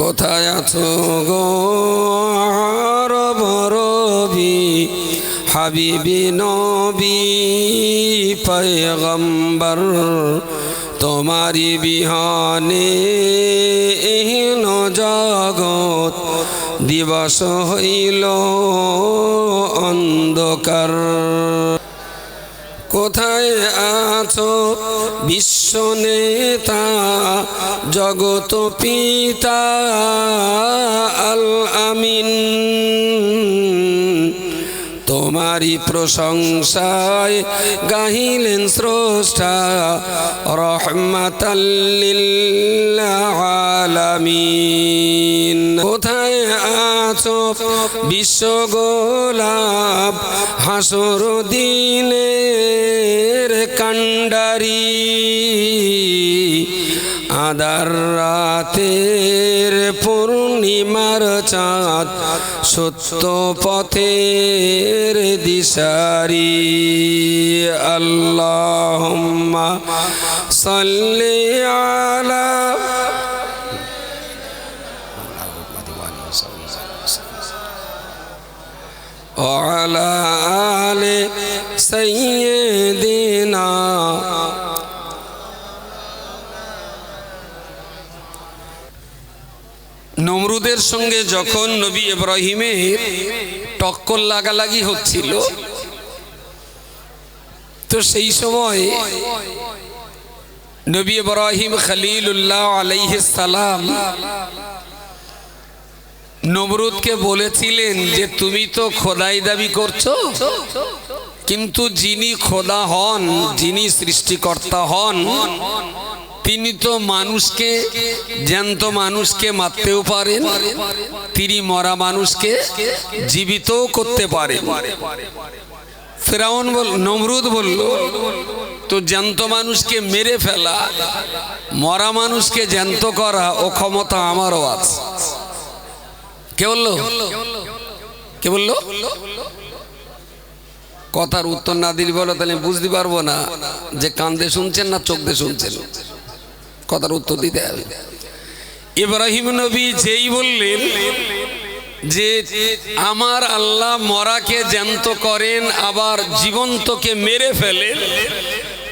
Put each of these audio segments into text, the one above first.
কোথায় আছো গো রবি? হাবিবি নবী পয়গম্বর তোমারি বিহানে এহন জগৎ দিবস হইল অন্ধকার। কোথায় আছো? বিশ্ব নেতা জগত পিতা আল আমিন। তোমারই প্রশংসায় গাহিলেন স্রষ্টা রহমাতাল্লিল আলামিন কোথায় আছো বিশ্ব গোলাপ হাসর দিনের কাণ্ডারি? আদার রাতের পূর্ণিমার চাঁদ সত্য পথের দিশারি আল্লাহ সাল্লি আলা وعلى آل سيدنا নমরুদের সঙ্গে যখন নবী ইব্রাহিমের টক্কর লাগালাগি হচ্ছিল, তো সেই সময় নবী ইব্রাহিম আলাইহিস সালাম নমরুদকে বলেছিলেন যে, তুমি তো খোদাই দাবি করছ, কিন্তু যিনি খোদা হন, যিনি সৃষ্টিকর্তা হন তিনি তো মানুষকে জ্যান্ত মানুষকে মারতেও পারেন, তিনি মরা মানুষকে জীবিতও করতে পারে ফেরাউন বল, নমরুদ বলল, তো জ্যান্ত মানুষকে মেরে ফেলা, মরা মানুষকে জ্যান্ত করা ও ক্ষমতা আমারও আছে। কে বলল? কে বলল? কথার উত্তর না দিলে বলো, তাহলে বুঝতে পারব না যে কান্দে শুনছেন না চোখ দিয়ে শুনছেন। কথার উত্তর দিতে হবে। ইব্রাহিম নবী যেই বললেন যে আমার আল্লাহ মরাকে জ্যান্ত করেন, আবার জীবন্তকে মেরে ফেলে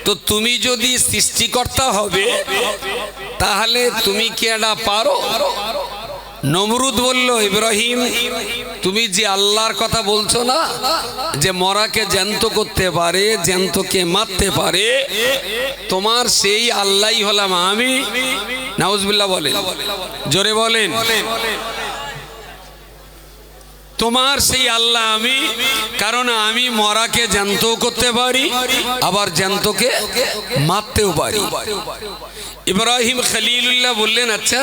তো তুমি যদি সৃষ্টিকর্তা হবে, তাহলে তুমি কি এটা পারো? নমরুদ বলল, ইব্রাহিম, তুমি যে আল্লাহর কথা বলছো না, যে মরাকে জ্যান্ত করতে পারে, জ্যান্তকে মারতে পারে, তোমার সেই আল্লাহই হলাম আমি। নাউজবিল্লাহ বলেন। জোরে বলেন। তোমার সেই আল্লাহ আমি, কারণ আমি মরাকে জ্যান্তও করতে পারি, আবার জ্যান্তকে মারতেও পারি। ইব্রাহিম খালিলুল্লাহ বললেন আচ্ছা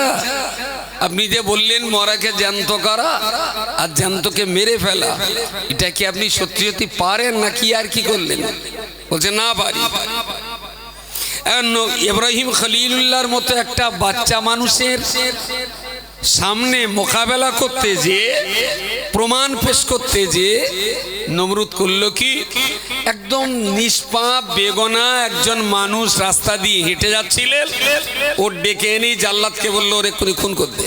আপনি যে বললেন মরাকে জ্যান্ত করা আর জ্যান্তকে মেরে ফেলা, এটা কি আপনি সত্যি সত্যি পারেন না কি আর কি করলেন? বলছে, না পারি। ইব্রাহিম খলিলুল্লাহর মতো একটা বাচ্চা মানুষের সামনে মোকাবেলা করতে যে, প্রমাণ পেশ করতে যে, নমরুদ করল কি? একদম নিষ্পাপ, বেগনা একজন মানুষ রাস্তা দিয়ে হেঁটে যাচ্ছিলেন। ওর ডেকে এনে জাল্লাদকে বলল, ওর এক্ষুনি খুন করতে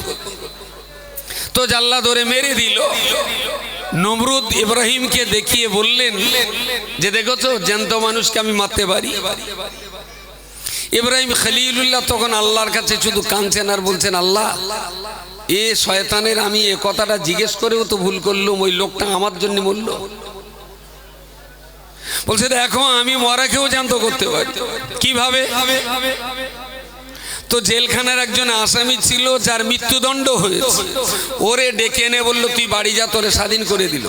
তো জাল্লাদ ওরে মেরে দিল। নমরুদ ইব্রাহিমকে দেখিয়ে বললেন, যে দেখছ, জ্যান্ত মানুষকে আমি মারতে পারি? ইব্রাহিম খলিলুল্লাহ তখন আল্লাহর কাছে শুধু কাঁদছেন আর বলছেন, আল্লাহ, এ শয়তানের আমি এ কথাটা জিজ্ঞেস করেও তো ভুল করলুম, ওই লোকটা আমার জন্য বলল বলছে, দেখো, আমি মরাকেও জানতো করতে পারি। কীভাবে? তো জেলখানার একজন আসামি ছিল, যার মৃত্যুদণ্ড হয়েছে। ওরে ডেকে এনে বলল, তুই বাড়ি যা, তোরে স্বাধীন করে দিল।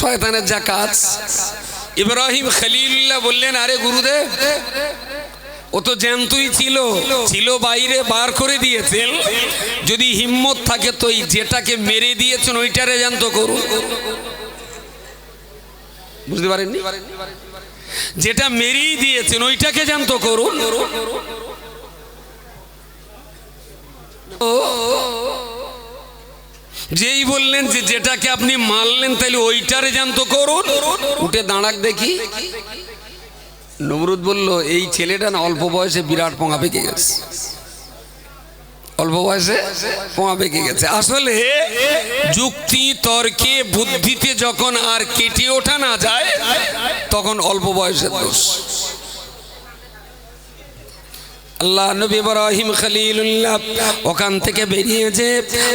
শয়তানের যা কাজ। ইব্রাহিম খলিল্লাহ বললেন, আরে গুরুদেব ও তো জ্যান্তুই ছিল। ছিল বাইরে, বার করে দিয়েছেন যদি হিম্মত থাকে তো এই যেটাকে মেরে দিয়েছেন, ওইটারে জ্যান্ত করুন। বুঝতে পারেননি? যেটা মেরেই দিয়েছেন, ওইটাকে জ্যান্ত করুন। যেই বললেন যে যেটাকে আপনি মারলেন তাহলে ওইটারে জ্যান্ত করুন। উঠে দাঁড়াক দেখি। নমরুদ বলল, এই ছেলেটা না অল্প বয়সে বিরাট পোঙা পেকে গেছে। অল্প বয়সে পোঙা পেকে গেছে। আসলে যুক্তি, তর্কে, বুদ্ধিতে যখন আর কেটে ওঠা না যায়, তখন অল্প বয়সের দোষ। আল্লাহ নবী ইব্রাহিম খলিলুল্লাহ ওখান থেকে বেরিয়ে যে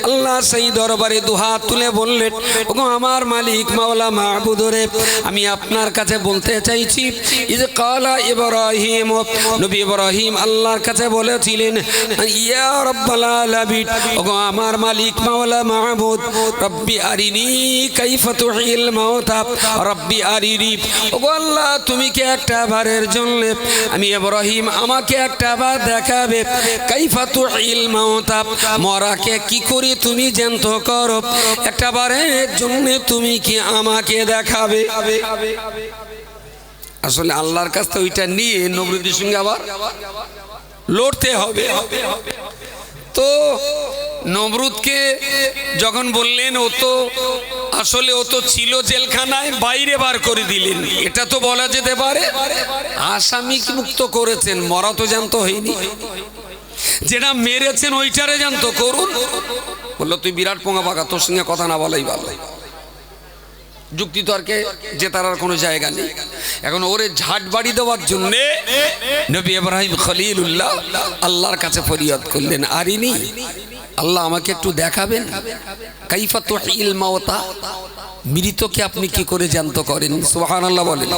আল্লাহ সেই দরবারে দুহাত তুলে বললেন, ওগো আমার মালিক মাওলা মাহবুদরে আমি আপনার কাছে বলতে চাইছি ইজ কালা ইব্রাহিম। নবী ইব্রাহিম আল্লাহর কাছে বলেছিলেন, ইয়া রব্বাল আলামিন। ওগো আমার মালিক মাওলা মাহবুদ, রব্বি আরিনি কাইফা তুহিল মাউতা, রব্বি আরিনি। ওগো আল্লাহ, তুমি কি একটা বারের জন্য, আমি ইব্রাহিম, আমাকে একটা দেখাবে। কাইফা ইল মাউতা। মরাকে কি করে তুমি জ্যান্ত করো। একটা বারের জন্য তুমি কি আমাকে দেখাবে। আসলে আল্লাহর কাছ থেকে ওইটা নিয়ে নবরুদ্দির সঙ্গে আবার লড়তে হবে। তো নমরুদকে যখন বললেন, ও তো আসলে ও তো ছিল জেলখানায়, বাইরে বার করে দিলেন। এটা তো বলা যেতে পারে। আসামি মুক্ত করেছেন, মরা তো জানতো হয়নি। যেটা মেরেছেন, ওইটারে জানতো করুন। বলল, তুই বিরাট পোঙা পাকা, তোর সঙ্গে কথা না বলাই ভালো। যুক্তি তর্কে জেতার আর কোনো জায়গা নেই। এখন ওরে ঝাট বাড়ি দেওয়ার জন্যে নবী ইব্রাহিম খলিলুল্লাহ আল্লাহর কাছে ফরিয়াদ করলেন আরিনি আল্লাহ আমাকে একটু দেখাবেন? কাইফা তো মাওতা? মৃতকে আপনি কি করে জ্যান্ত করেন? সুবাহান আল্লাহ বলেন।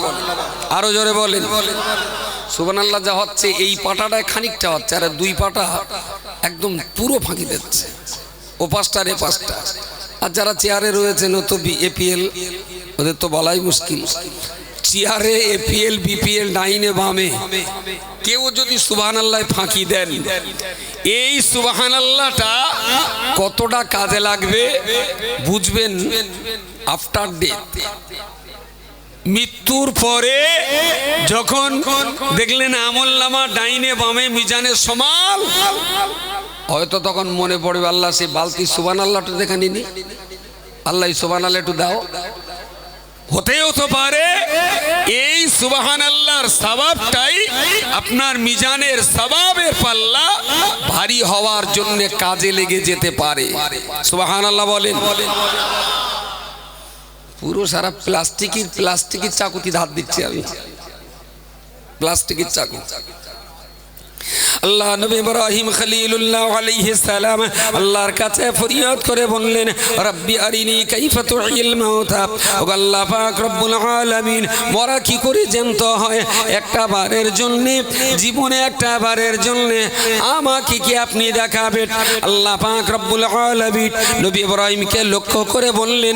আরও জোরে বলেন। সুবান আল্লাহ যা হচ্ছে, এই পাটাটায় খানিকটা হচ্ছে, আর দুই পাটা একদম পুরো ফাঁকি দিচ্ছে। ও পাঁচটা রে পাঁচটা আর যারা চেয়ারে রয়েছেন ও তো এপিএল ওদের তো বলাই মুশকিল। চেয়ারে এপিএল বিপিএল নাইনে বামে। কেউ যদি সুবাহান আল্লাহ ফাঁকি দেন, এই সুবাহান আল্লাহটা কতটা কাজে লাগবে বুঝবেন আফটার ডেথ মৃত্যুর পরে যখন দেখলেন আমল্লামা ডাইনে বামে মিজানের সমান হয়তো তখন মনে পড়বে, আল্লাহ সে বালতি সুবান আল্লাহটা দেখে নিনি। আল্লাহ সুবান আল্লাহ একটু দাও। হতেও তো পারে, এই সুবাহান আল্লাহর সবাবটাই আপনার মিজানের সবাবের পাল্লা ভারী হওয়ার জন্য কাজে লেগে যেতে পারে। সুবাহান আল্লাহ বলেন। পুরো সারা প্লাস্টিকের প্লাস্টিকের চাকুতি ধার দিচ্ছি আমি। প্লাস্টিকের চাকু। আল্লাহ নবী ইব্রাহিম খলিলুল্লাহ আলাইহিস সালাম আল্লাহর কাছে ফরিয়াদ করে বললেন, রব্বি আরিনি কাইফা তুহিল মাউতা। ও আল্লাহ পাক রব্বুল আলামিন, মরা কি করে জ্যান্ত হয়? একটা বারের জন্য, জীবনে একটা বারের জন্য আমাকে কি আপনি দেখাবেন? আল্লাহ পাক রব্বুল আলামিন নবী ইব্রাহিমকে লক্ষ্য করে বললেন,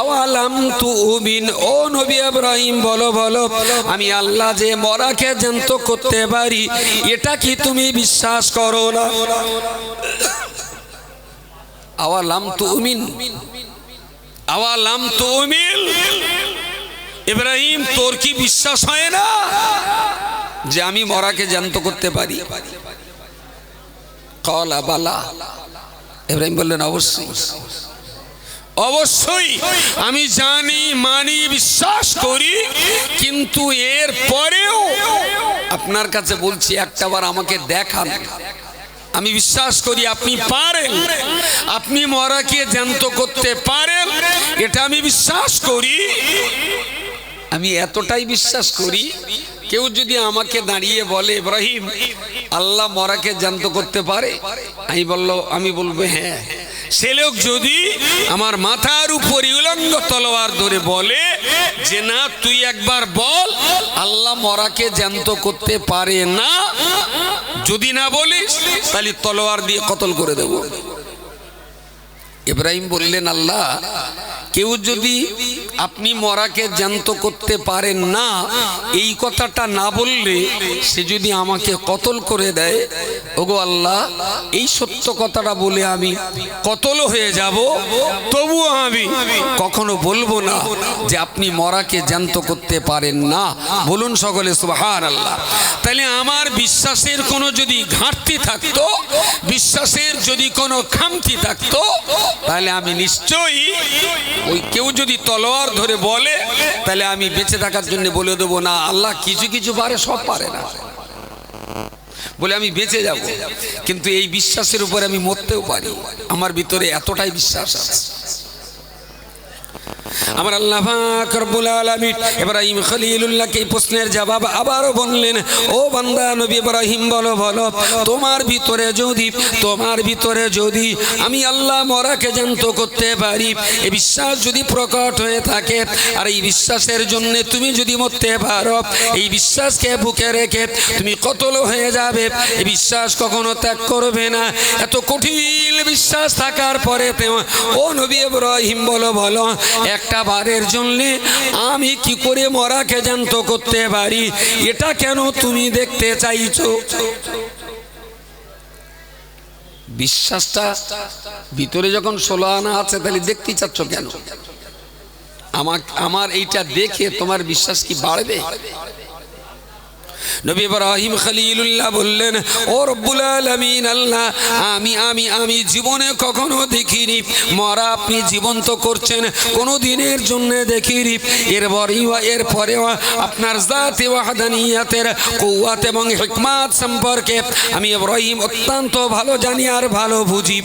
আওয়ালাম তুমিন? ও নবী ইব্রাহিম, বলো বলো, আমি আল্লাহ যে মরাকে জ্যান্ত করতে পারি, এটা কি তুমি বিশ্বাস করো না। আওয়ালাম তুমিন আওয়ালাম তুমিন ইব্রাহিম, তোর কি বিশ্বাস হয় না? যে আমি মরাকে জ্যান্ত করতে পারি। কলা বালা। ইব্রাহিম বললেন, অবশ্যই। অবশ্যই আমি জানি, মানি, বিশ্বাস করি, কিন্তু এর পরেও আপনার কাছে বলছি একটাবার আমাকে দেখান। আমি বিশ্বাস করি আপনি পারেন। আপনি মরাকে জ্যান্ত করতে পারেন, এটা আমি বিশ্বাস করি। আমি এতটাই বিশ্বাস করি, কেউ যদি আমাকে দাঁড়িয়ে বলে, ইব্রাহিম, আল্লাহ মরাকে জ্যান্ত করতে পারে? আমি বলল, আমি বলব হ্যাঁ। সে লোক যদি আমার মাথার উপর উলঙ্গ তলোয়ার ধরে বলে যে, না, তুই একবার বল, আল্লাহ মরাকে জ্যান্ত করতে পারে না। যদি না বলিস, তাহলে তলোয়ার দিয়ে কতল করে দেব। ইব্রাহিম বললেন, আল্লাহ, কেউ যদি আপনি মরাকে জ্যান্ত করতে পারেন না, এই কথাটা না বললে সে যদি আমাকে কতল করে দেয় ওগো আল্লাহ, এই সত্য কথাটা বলে আমি কতল হয়ে যাব? তবুও আমি কখনো বলব না যে আপনি মরাকে জ্যান্ত করতে পারেন না। বলুন সকলে সুবহান আল্লাহ তাহলে আমার বিশ্বাসের কোনো যদি ঘাটতি থাকতো, বিশ্বাসের যদি কোনো খামতি থাকতো তাহলে আমি নিশ্চয়ই ওই কেউ যদি তলোয়ার ধরে বলে তাহলে আমি বেঁচে থাকার জন্য বলে দেবো, না, আল্লাহ কিছু কিছু পারে সব পারে না। বলে আমি বেঁচে যাব। কিন্তু এই বিশ্বাসের উপরে আমি মরতেও পারি। আমার ভিতরে এতটাই বিশ্বাস আছে। আমার আল্লাহ রব্বুল আলামিন ইব্রাহিম খলিলুল্লাহকে এই প্রশ্নের জবাব আবারও বললেন, ও বান্দা নবী ইব্রাহিম, বলো বলো, তোমার ভিতরে যদি, তোমার ভিতরে যদি আমি আল্লাহ মরাকে জানত করতে পারি এই বিশ্বাস যদি প্রকট হয়ে থাকে, আর এই বিশ্বাসের জন্য তুমি যদি মরতে পারো, এই বিশ্বাসকে বুকে রেখে তুমি কতল হয়ে যাবে এই বিশ্বাস কখনো ত্যাগ করবে না। এত কঠিন বিশ্বাস থাকার পরে ও নবী ইব্রাহিম, বলো বলো, একটা বারের জন্যে আমি কি করে মরাকে জ্যান্ত করতে পারি? এটা কেন তুমি দেখতে চাইছো? বিশ্বাসটা ভিতরে যখন ষোলো আনা আছে, তাহলে দেখতেই চাচ্ছ কেন? আমার এইটা দেখে তোমার বিশ্বাস কি বাড়বে? নবী ইব্রাহিম খলিলুল্লাহ বললেন, ও রব্বুল আলামিন, আল্লাহ, আমি আমি আমি জীবনে কখনো দেখিনি। মরা আপনি জীবন্ত করছেন কোনো দিনের জন্য দেখিনি। এরপরেই এর পরেও আপনার জাতি ওয়াহদানিয়াতের কুয়াত এবং হিকমাত সম্পর্কে আমি ইব্রাহিম অত্যন্ত ভালো জানি আর ভালো বুঝি।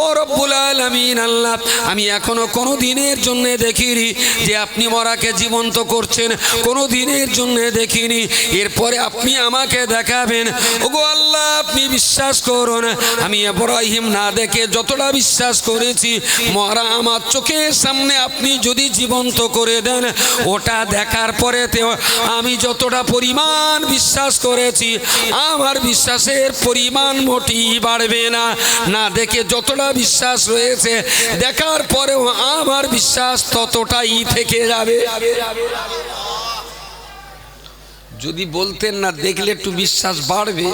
ও রব্বুল আলামিন, আল্লাহ, আমি এখনও কোনো দিনের জন্য দেখিনি যে আপনি মরাকে জীবন্ত করছেন কোনো দিনের জন্য দেখিনি। এরপরে আপনি আমাকে দেখাবেন। ওগো আল্লাহ, আপনি বিশ্বাস করুন। আমি ইব্রাহিম না দেখে যতটা বিশ্বাস করেছি মহারা আমার চোখের সামনে আপনি যদি জীবন্ত করে দেন, ওটা দেখার পরেতেও আমি যতটা পরিমাণ বিশ্বাস করেছি, আমার বিশ্বাসের পরিমাণ মোটি বাড়বে না। না দেখে যতটা বিশ্বাস রয়েছে, দেখার পরেও আমার বিশ্বাস ততটাই থেকে যাবে। যদি বলতেন না, দেখলে একটু বিশ্বাস বাড়বে।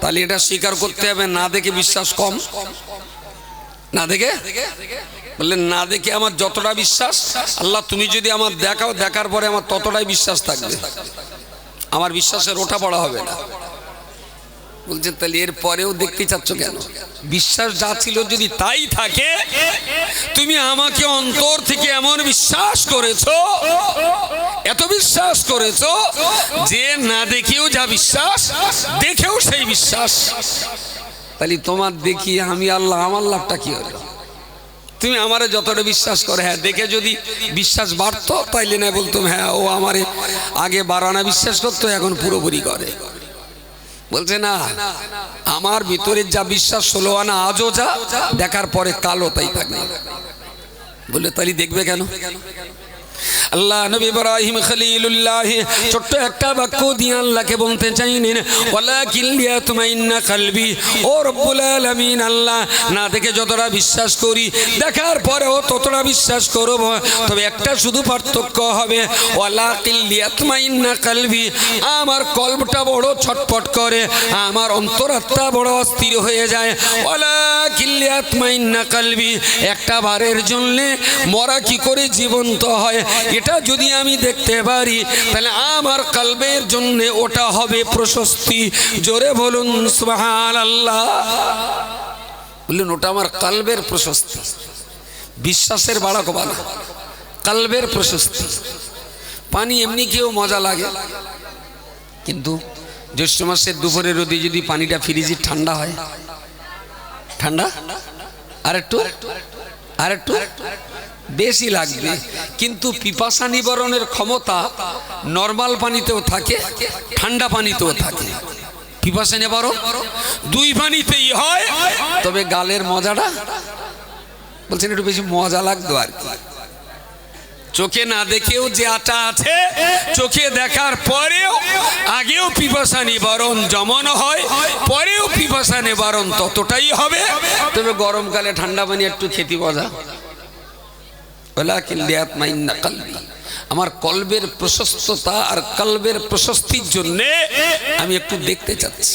তাহলে এটা স্বীকার করতে হবে, না দেখে বিশ্বাস কম। না দেখে? বললেন, না দেখে আমার যতটা বিশ্বাস, আল্লাহ তুমি যদি আমার দেখাও, দেখার পরে আমার ততটাই বিশ্বাস থাকবে। আমার বিশ্বাসের ওঠা পড়া হবে না। বলছেন তাহলে এর পরেও দেখতে চাচ্ছ কেন? বিশ্বাস যা ছিল যদি তাই থাকে, তুমি আমাকে অন্তর থেকে এমন বিশ্বাস করেছ, এত বিশ্বাস করেছ যে না দেখেও যা বিশ্বাস, দেখেও সেই বিশ্বাস। তাহলে তোমার দেখি আমি আল্লাহ, আমার লাভটা কি হলো? তুমি আমারে যতটা বিশ্বাস করে হ্যাঁ দেখে যদি বিশ্বাস বাড়তো, তাইলে না বলতাম হ্যাঁ ও আমারে আগে বাড়ানা বিশ্বাস করতো, এখন পুরোপুরি করে। বলছে, না, আমার ভিতরে যা বিশ্বাস ষোলো আনা আজও যা, দেখার পরে কালো তাই থাকবে। বলে, তাহলে দেখবে কেন? আল্লাহ নবী ইব্রাহিম খলিলুল্লাহ, ছোট্ট একটা বাক্য দিয়ে আল্লাহকে বলতে চাইলেন, ওয়ালাকিন লিয়াতমাইন্না কলবি ও রব্বুল আলামিন আল্লাহ, না দেখে যতটা বিশ্বাস করি, দেখার পরেও ততটা বিশ্বাস করব, তবে একটা শুধু পার্থক্য হবে, ওয়ালাকিন লিয়াতমাইন্না কলবি আমার কলবটা বড় ছটফট করে, আমার অন্তরাত্মা বড় অস্থির হয়ে যায়, ওয়ালাকিন লিয়াতমাইন্না কলবি একটা বারের জন্য মরা কি করে জীবন্ত হয় এটা যদি আমি দেখতে পারি, তাহলে আমার কালবের জন্য ওটা হবে প্রশস্তি। জোরে বলুন সুবহান আল্লাহ বললেন, ওটা আমার কালবের প্রশস্তি। বিশ্বাসের বাড়াকো বানা কালবের প্রশস্তি। পানি এমনি কেউ মজা লাগে। কিন্তু জ্যৈষ্ঠ মাসের দুপুরে রোদে যদি পানিটা ফ্রিজে ঠান্ডা হয়, ঠান্ডা? আর একটু? আর একটু? বেশি লাগবে। কিন্তু পিপাসা নিবারণের ক্ষমতা নর্মাল পানিতেও থাকে, ঠান্ডা পানিতেও থাকে। পিপাসা নিবারণ দুই পানিতেই হয়। তবে গালের মজাটা বলছেন একটু বেশি মজা লাগতো আর কি। চোখে না দেখেও যে আটা আছে, চোখে দেখার পরেও আগেও পিপাসা নিবারণ যেমন হয়, পরেও পিপাসা নিবারণ ততটাই হবে। তবে গরমকালে ঠান্ডা পানি একটু খেতে কলবি আমার কলবের প্রশস্ততা আর কলবের প্রশস্তির জন্য আমি একটু দেখতে চাচ্ছি।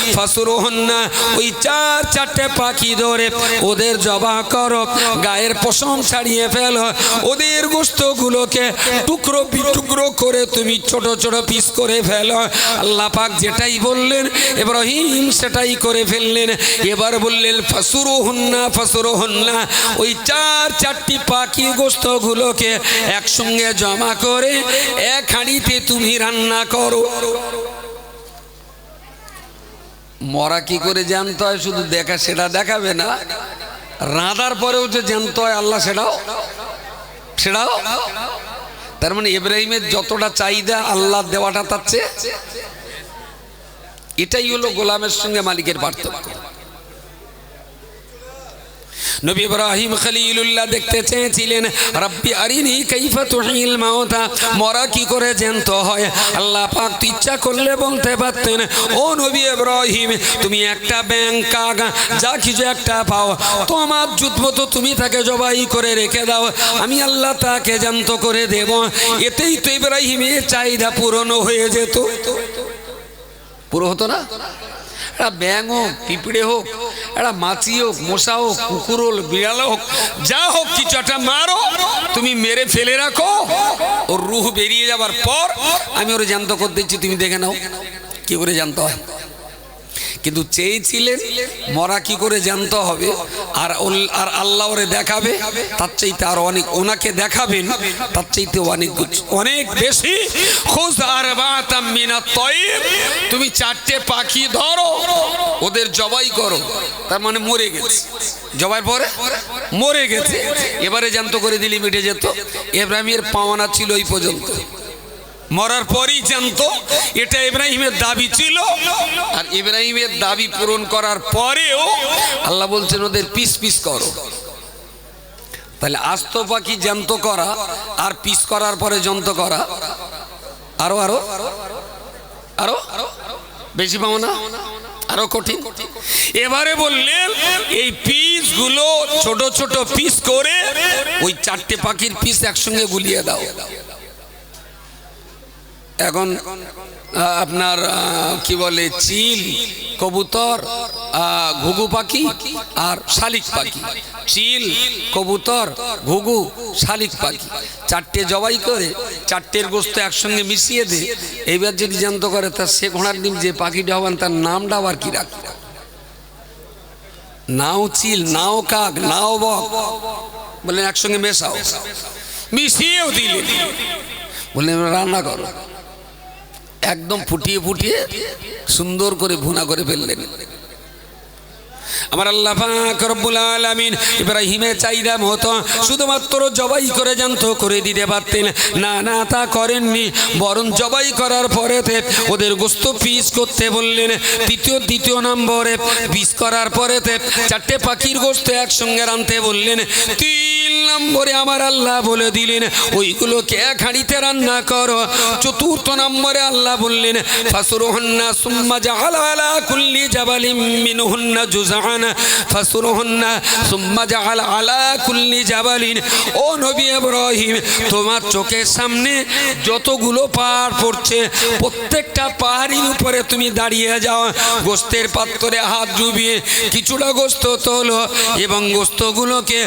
ফাসুরুহন্না, ওই চার চারটে পাখি ধরে ওদের জবা করো, গায়ের পশম ছাড়িয়ে ফেলো। ওদের গোস্তগুলোকে টুকরো টুকরো করে তুমি ছোট ছোট পিস করে ফেলো। আল্লাহ পাক যেটাই বললেন, ইব্রাহিম সেটাই করে ফেললেন। এবার বললেন ফাসুরু হন্না ফাসুরু হন্না ওই চার চারটি পাখি গোস্তগুলোকে একসঙ্গে জমা করে, এক হাঁড়িতে তুমি রান্না করো। মরা কি করে জানতে হয়? শুধু দেখা সেটা দেখাবে না। রাঁধার পরেও যে জানতে হয়, আল্লাহ সেটাও সেটাও তার মানে ইব্রাহিমের যতটা চাহিদা আল্লাহ দেওয়াটা তার চেয়ে এটাই হলো গোলামের সঙ্গে মালিকের পার্থক্য। নবী ইব্রাহিম খলিলুল্লাহ দেখতে চেয়েছিলেন, রাব্বি আরিনি কাইফা তুহিল মাউতা মরা কি করে জ্যান্ত হয়? আল্লাহ পাক ইচ্ছা করলে বলতে পারতেন, ও নবী ইব্রাহিম, তুমি একটা ব্যাংক কাগ, যা কিছু একটা পাও, তোমার জুত মতো তুমি তাকে জবাই করে রেখে দাও, আমি আল্লাহ তাকে জ্যান্ত করে দেব। এতেই তো ইব্রাহিমের চাহিদা পূরণ হয়ে যেত। পুরো হতো না? একটা ব্যাং হোক, পিঁপড়ে হোক, একটা মাছি হোক, মশা হোক, কুকুর হোক, বিড়াল হোক, যা হোক কিছু একটা মারো, তুমি মেরে ফেলে রাখো, ওর রুহ বেরিয়ে যাবার পর আমি ওর জানতো করতে তুমি দেখে নাও, কি করে জানতে হয়। কিন্তু চেয়েছিলেন, মরা কি করে জানতে হবে? আর আর আল্লাহ ওরে দেখাবে, তার চাইতে আর অনেক ওনাকে দেখাবেন, তার চাইতে অনেক অনেক বেশি। তুমি চারটে পাখি ধরো, ওদের জবাই করো। তার মানে মরে গেছে। জবাই পরে? মরে গেছে। এবারে জানতো করে দিলি, মিটে যেত। এব্রাহিমের পাওয়ানা ছিল এই পর্যন্ত। মরার পরই জানতো, এটা ইব্রাহিমের দাবি ছিল। আর ইব্রাহিমের দাবি পূরণ করার পরেও আল্লাহ বলছেন, ওদের পিস পিস করো। তাহলে আস্ত পাখি জ্যান্ত করা, আর পিস করার পরে জন্ত করা। আরও আরও আরও, বেশি পাবো না? আরও কঠিন। এবারে বললেন, এই পিসগুলো ছোট ছোট পিস করে ওই চারটে পাখির পিস একসঙ্গে গুলিয়ে দাও। এখন আপনার কি বলে, চিল, কবুতর ঘুঘু পাখি আর শালিক পাখি। চিল, কবুতর, ঘুঘু, শালিক পাখি। চারটে জবাই করে, চারটের গোস্ত একসঙ্গে মিশিয়ে দে। এইবার যদি জানতো করে তার সে ঘোড়ার ডিম, যে পাখিটা হবেন, তার নামটা আবার কি রাখবে? নাও চিল, নাও কাক, নাও বক। একসঙ্গে মেশাও। মিশিয়েও দিলেন বললেন রান্না করো। একদম ফুটিয়ে ফুটিয়ে সুন্দর করে ভুনা করে ফেললেন। আমার আল্লাহ রব্বুল আলামিন ইব্রাহিমের চাহিদা মতো শুধুমাত্র জবাই করে জানতো করে দিতে পারতেন। না না, তা করেননি। বরং জবাই করার পরেতে ওদের গোস্ত পিস করতে বললেন তৃতীয় দ্বিতীয় নম্বরে পিস করার পরেতে চারটে পাখির গোস্ত একসঙ্গে রানতে বললেন, তিন নম্বরে আমার আল্লাহ বলে দিলেন ওইগুলোকে এক হাঁড়িতে রান্না করো? চতুর্থ নম্বরে আল্লাহ বললেন, ফাসুরুহন্না সুম্মা আলা কুল্লি জাবালিম মিনহুন্না জুজআন ফাসুরুহন্না সুম্মা জাআলা আলা কুল্লি জাবালিন। ও নবী ইব্রাহিম, তোমার চোখের সামনে যতগুলো পাহাড় পড়ছে, প্রত্যেকটা পাহাড়ির উপরে তুমি দাঁড়িয়ে যাও। গোস্তের পাত্রে হাত ডুবিয়ে কিছুটা গোস্ত তোলো এবং গোস্তগুলোকে